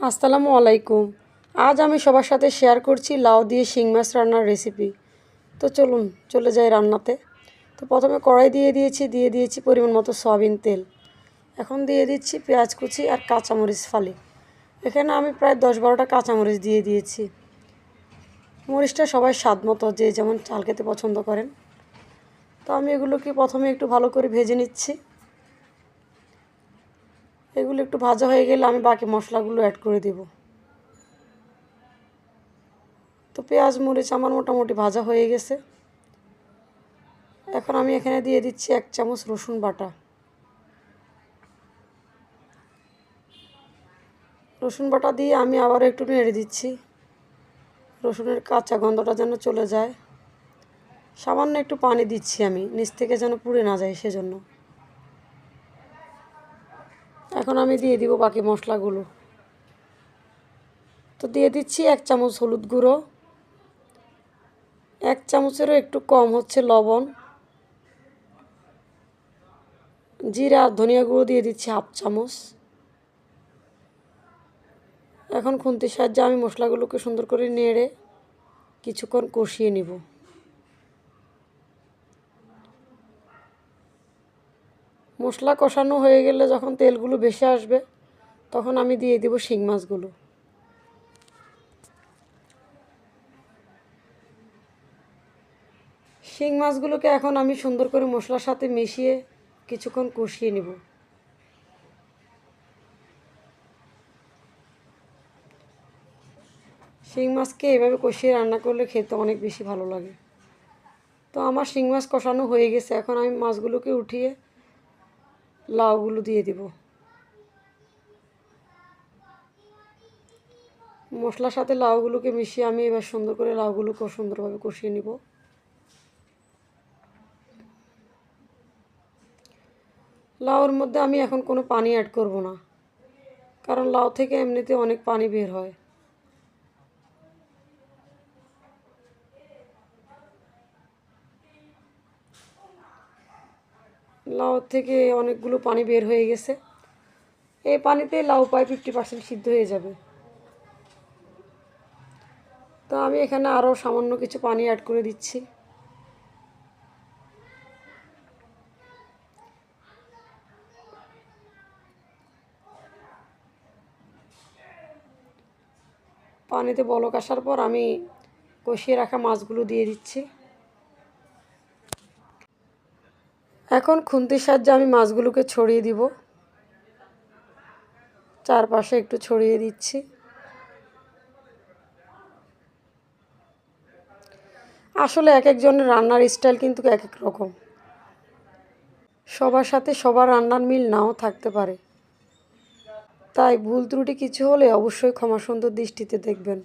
আসসালামু আলাইকুম। আজ আমি সবার সাথে শেয়ার করছি লাউ দিয়ে শিং মাছ রান্নার রেসিপি তো চলুন, চলে যাই রান্নাতে। তো প্রথমে কড়াই দিয়ে দিয়েছি দিয়ে দিয়েছি পরিমাণ মতো সয়াবিন তেল। এখন দিয়ে দিচ্ছি পেঁয়াজ কুচি আর কাঁচামরিচ ফালি। এখানে আমি প্রায় দশ বারোটা কাঁচামরিচ দিয়ে দিয়েছি। মরিচটা সবাই স্বাদ মতো যে যেমন চাল খেতে পছন্দ করেন। তো আমি এগুলোকে প্রথমে একটু ভালো করে ভেজে নিচ্ছি। এগুলো একটু ভাজা হয়ে গেলে আমি বাকি মশলাগুলো অ্যাড করে দেব। তো পেঁয়াজ, মরিচ আমার মোটামুটি ভাজা হয়ে গেছে। এখন আমি এখানে দিয়ে দিচ্ছি এক চামচ রসুন বাটা। রসুন বাটা দিয়ে আমি আবার একটু নেড়ে দিচ্ছি। রসুনের কাঁচা গন্ধটা যেন চলে যায়। সামান্য একটু পানি দিচ্ছি আমি, নিচ থেকে যেন পুড়ে না যায় সেজন্য। এখন আমি দিয়ে দিব বাকি মশলাগুলো। তো দিয়ে দিচ্ছি এক চামচ হলুদ গুঁড়ো, এক চামচেরও একটু কম হচ্ছে লবণ, জিরা আর ধনিয়া গুঁড়ো দিয়ে দিচ্ছি হাফ চামচ। এখন খুন্তির সাহায্যে আমি মশলাগুলোকে সুন্দর করে নেড়ে কিছুক্ষণ কষিয়ে নিব। মশলা কষানো হয়ে গেলে যখন তেলগুলো বেশি আসবে, তখন আমি দিয়ে দিব শিং মাছগুলো। শিং মাছগুলোকে এখন আমি সুন্দর করে মশলার সাথে মিশিয়ে কিছুক্ষণ কষিয়ে নিব। শিং মাছকে এভাবে কষিয়ে রান্না করলে খেতে অনেক বেশি ভালো লাগে। তো আমার শিং মাছ কষানো হয়ে গেছে, এখন আমি মাছগুলোকে উঠিয়ে লাউগুলো দিয়ে দিব। মশলার সাথে লাউগুলোকে মিশিয়ে আমি এবার সুন্দর করে লাউগুলোকে সুন্দরভাবে কষিয়ে নিব। লাউর মধ্যে আমি এখন কোনো পানি অ্যাড করব না, কারণ লাউ থেকে এমনিতে অনেক পানি বের হয়। লাউ থেকে অনেকগুলো পানি বের হয়ে গেছে। এই পানিতে লাউ প্রায় ফিফটি পার্সেন্ট সিদ্ধ হয়ে যাবে। তো আমি এখানে আরও সামান্য কিছু পানি অ্যাড করে দিচ্ছি। পানিতে বলক আসার পর আমি কষিয়ে রাখা মাছগুলো দিয়ে দিচ্ছি। এখন খুন্তির সাহায্যে আমি মাছগুলোকে ছড়িয়ে দিব। চারপাশে একটু ছড়িয়ে দিচ্ছি। আসলে এক একজনের রান্নার স্টাইল কিন্তু এক এক রকম। সবার সাথে সবার রান্নার মিল নাও থাকতে পারে। তাই ভুল ত্রুটি কিছু হলে অবশ্যই ক্ষমা সুন্দর দৃষ্টিতে দেখবেন।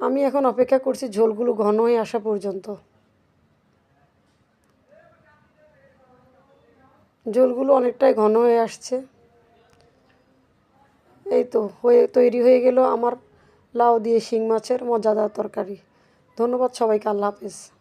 আমি এখন অপেক্ষা করছি ঝোলগুলো ঘন হয়ে আসা পর্যন্ত। ঝোলগুলো অনেকটাই ঘন হয়ে আসছে। এই তো, হয়ে, তৈরি হয়ে গেল আমার লাউ দিয়ে শিং মাছের মজাদার তরকারি। ধন্যবাদ সবাইকে, আল্লাহ হাফেজ।